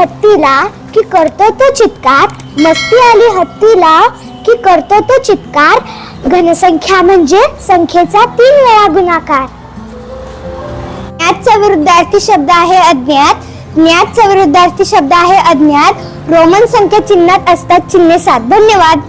हत्तीला की करतो तो चित्कार? मस्ती आली हत्तीला की करतो तो चित्कार? घनसंख्या म्हणजे संख्येचा तीन वेळा गुणाकार. ज्ञातचा विरुद्धार्थी शब्द आहे अज्ञात. ज्ञातचा विरुद्धार्थी शब्द आहे अज्ञात. रोमन संख्या चिन्हात असतात चिन्हे सात धन्यवाद.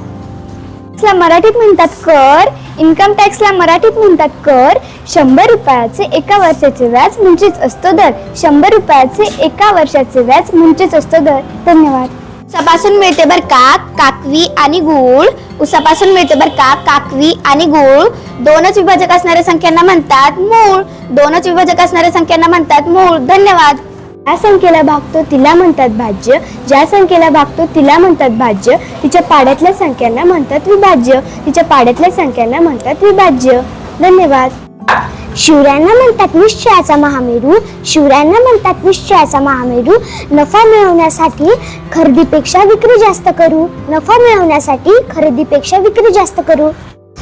टॅक्सला मराठीत म्हणतात कर इन्कम टॅक्सला मराठीत म्हणतात कर शंभर रुपयाचे एका वर्षाचे व्याज म्हणजेच असतो दर. शंभर रुपयाचे एका वर्षाचे व्याज म्हणजेच असतो दर. धन्यवाद. उसापासून मिळते बर काक काकवी आणि गूळ. उसापासून मिळते बर काक काकवी आणि गूळ. दोनच विभाजक असणाऱ्या संख्यांना म्हणतात मूळ. दोनच विभाजक असणाऱ्या संख्यांना म्हणतात मूळ. धन्यवाद. ज्या संख्येला भागतो तिला म्हणतात भाज्य. ज्या संख्येला भागतो तिला म्हणतात भाज्य. तिच्या पाड्यातल्या संख्यांना म्हणतात विभाज्य. तिच्या पाड्यातल्या संख्यांना म्हणतात विभाज्य. धन्यवाद. शिवरायांना म्हणतात निश्चयाचा महामेरू. शिवरायांना म्हणतात निश्चयाचा महामेरू. नफा मिळवण्यासाठी खरेदीपेक्षा विक्री जास्त करू. नफा मिळवण्यासाठी खरेदीपेक्षा विक्री जास्त करू.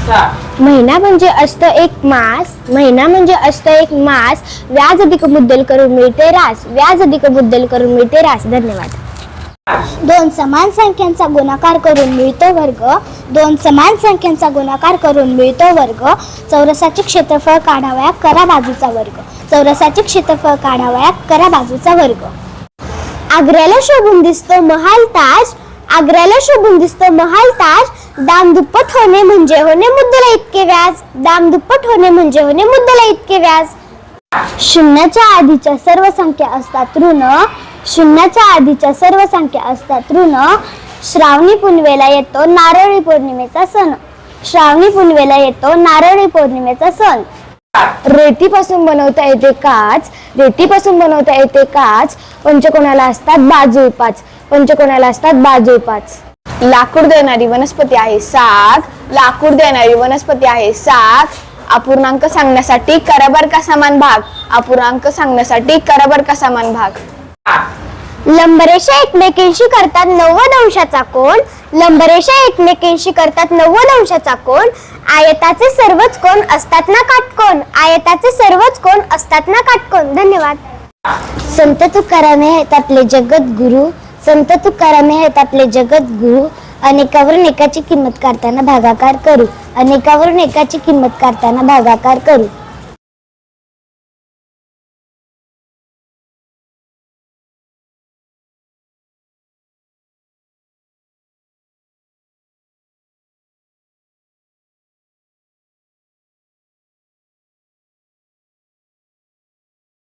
महिना म्हणजे असतं एक मास महिना म्हणजे असतं एक मास व्याज अधिक मुद्दल करून मिळते रास व्याज अधिक मुद्दल करून मिळते रास. धन्यवाद. दोन समान संख्यांचा गुणाकार करून मिळतो वर्ग दोन समान संख्यांचा गुणाकार करून मिळतो वर्ग चौरसाचे क्षेत्रफळ काढावया करा बाजूचा वर्ग. चौरसाचे क्षेत्रफळ काढावया करा बाजूचा वर्ग. आग्र्याला शोभून दिसतो महाल ताज आग्र्याला शोभून दिसतो. महाल ताज दाम दुप्पट होणे म्हणजे होणे मुद्दला इतके व्याज. दाम दुप्पट होणे म्हणजे होणे मुद्दला इतके व्याज. शून्याच्या आधीच्या सर्व संख्या असतात ऋण. शून्याच्या आधीच्या सर्व संख्या असतात ऋण. श्रावणी पुनवेला येतो नारळी पौर्णिमेचा सण. श्रावणी पुनवेला येतो नारळी पौर्णिमेचा सण. रेतीपासून बनवता येते काच. रेतीपासून बनवता येते काच. पंचकोणाला असतात? बाजू पाच पंचकोणाला असतात? बाजू पाच. लाकूड देणारी वनस्पती आहे साग लाकूड देणारी वनस्पती आहे साग अपूर्णांक सांगण्यासाठी कराबर का समान भाग? अपूर्णांक सांगण्यासाठी कराबर का समान भाग? लंबरेषा एकमेकींशी करतात नव्वद अंशाचा कोण लंबरेषा एकमेकींशी करतात नव्वद अंशाचा कोण आयताचे सर्वच कोण असतात ना काटकोण आयताचे सर्वच कोण असतात ना काटकोण धन्यवाद. संत तुकारामे आहेत आपले जगत गुरु संत तुकाराम आहेत आपले जगत गुरु अनेकावरून एकाची किंमत काढताना भागाकार करू. अनेकावरून एकाची किंमत काढताना भागाकार करू.